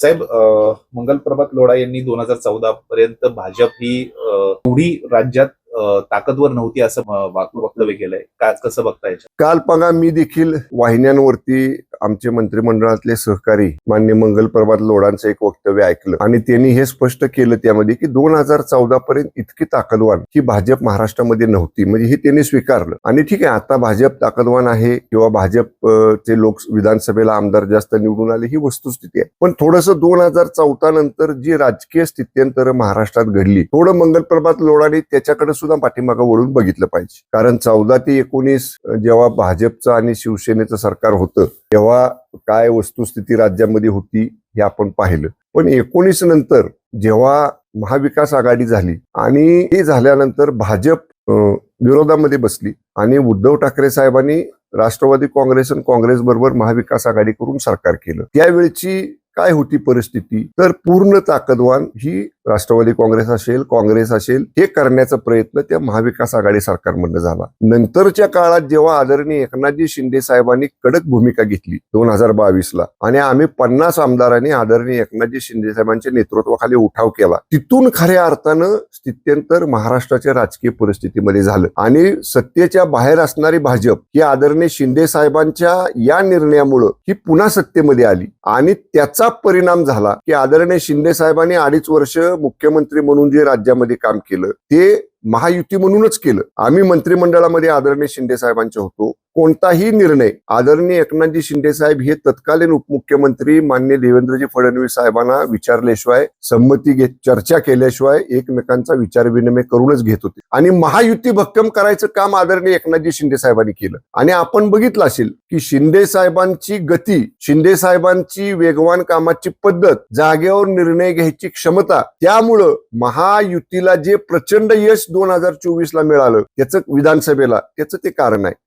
साहेब मंगल प्रभात लोढा यांनी दोन हजार चौदा पर्यंत भाजप ही एवढी राज्यात ताकदवर नव्हती असं वक्तव्य केलंय. का कसं बघता याच्यात? काल बघा मी देखील वाहिन्यांवरती आमचे मंत्रिमंडळातले सहकारी मान्य मंगल प्रभात लोडांचं एक वक्तव्य ऐकलं. आणि त्यांनी हे स्पष्ट केलं त्यामध्ये की दोन हजार चौदा पर्यंत इतकी ताकदवान ही भाजप महाराष्ट्रामध्ये नव्हती. म्हणजे हे त्यांनी स्वीकारलं. आणि ठीक आहे आता भाजप ताकदवान आहे किंवा भाजपचे लोक विधानसभेला आमदार जास्त निवडून आले ही वस्तुस्थिती आहे. पण थोडस दोन हजार चौदा नंतर जी राजकीय स्थित्यंतर महाराष्ट्रात घडली थोडं मंगल प्रभात लोडाने त्याच्याकडे सुद्धा पाठीमागं वळून बघितलं पाहिजे. कारण चौदा ते एकोणीस जेव्हा भाजपचं आणि शिवसेनेचं सरकार होतं तेव्हा काय वस्तुस्थिती राज्यामध्ये होती हे आपण पाहिलं. पण एकोणीस नंतर जेव्हा महाविकास आघाडी झाली आणि ते झाल्यानंतर भाजप विरोधामध्ये बसली आणि उद्धव ठाकरे साहेबांनी राष्ट्रवादी काँग्रेस आणि काँग्रेस बरोबर महाविकास आघाडी करून सरकार केलं. त्यावेळची काय होती परिस्थिती? तर पूर्ण ताकदवान ही राष्ट्रवादी काँग्रेस असेल काँग्रेस असेल हे करण्याचा प्रयत्न त्या महाविकास आघाडी सरकारमधनं झाला. नंतरच्या काळात जेव्हा आदरणीय एकनाथजी शिंदे साहेबांनी कडक भूमिका घेतली दोन हजार बावीसला आणि आम्ही पन्नास आमदारांनी आदरणीय एकनाथजी शिंदे साहेबांच्या नेतृत्वाखाली उठाव केला तिथून खऱ्या अर्थानं स्थित्यंतर महाराष्ट्राच्या राजकीय परिस्थितीमध्ये झालं. आणि सत्तेच्या बाहेर असणारी भाजप ही आदरणीय शिंदे साहेबांच्या या निर्णयामुळं ही पुन्हा सत्तेमध्ये आली. आणि त्याचा परिणाम झाला की आदरणीय शिंदे साहेबांनी अडीच वर्ष मुख्यमंत्री म्हणून जे राज्यामध्ये काम केलं ते महायुती म्हणूनच केलं. आम्ही मंत्रिमंडळामध्ये आदरणीय शिंदे साहेबांचे होतो. कोणताही निर्णय आदरणीय एकनाथजी शिंदे साहेब हे तत्कालीन उपमुख्यमंत्री मान्य देवेंद्रजी फडणवीस साहेबांना विचारल्याशिवाय संमती घेत चर्चा केल्याशिवाय एकमेकांचा विचार विनिमय करूनच घेत होते. आणि महायुती भक्कम करायचं काम आदरणीय एकनाथजी शिंदे साहेबांनी केलं. आणि आपण बघितलं असेल की शिंदे साहेबांची गती शिंदे साहेबांची वेगवान कामाची पद्धत जागेवर निर्णय घ्यायची क्षमता त्यामुळं महायुतीला जे प्रचंड यश दोन हजार चोवीस ला मिळालं. त्याचं विधानसभेला त्याचं ते कारण आहे.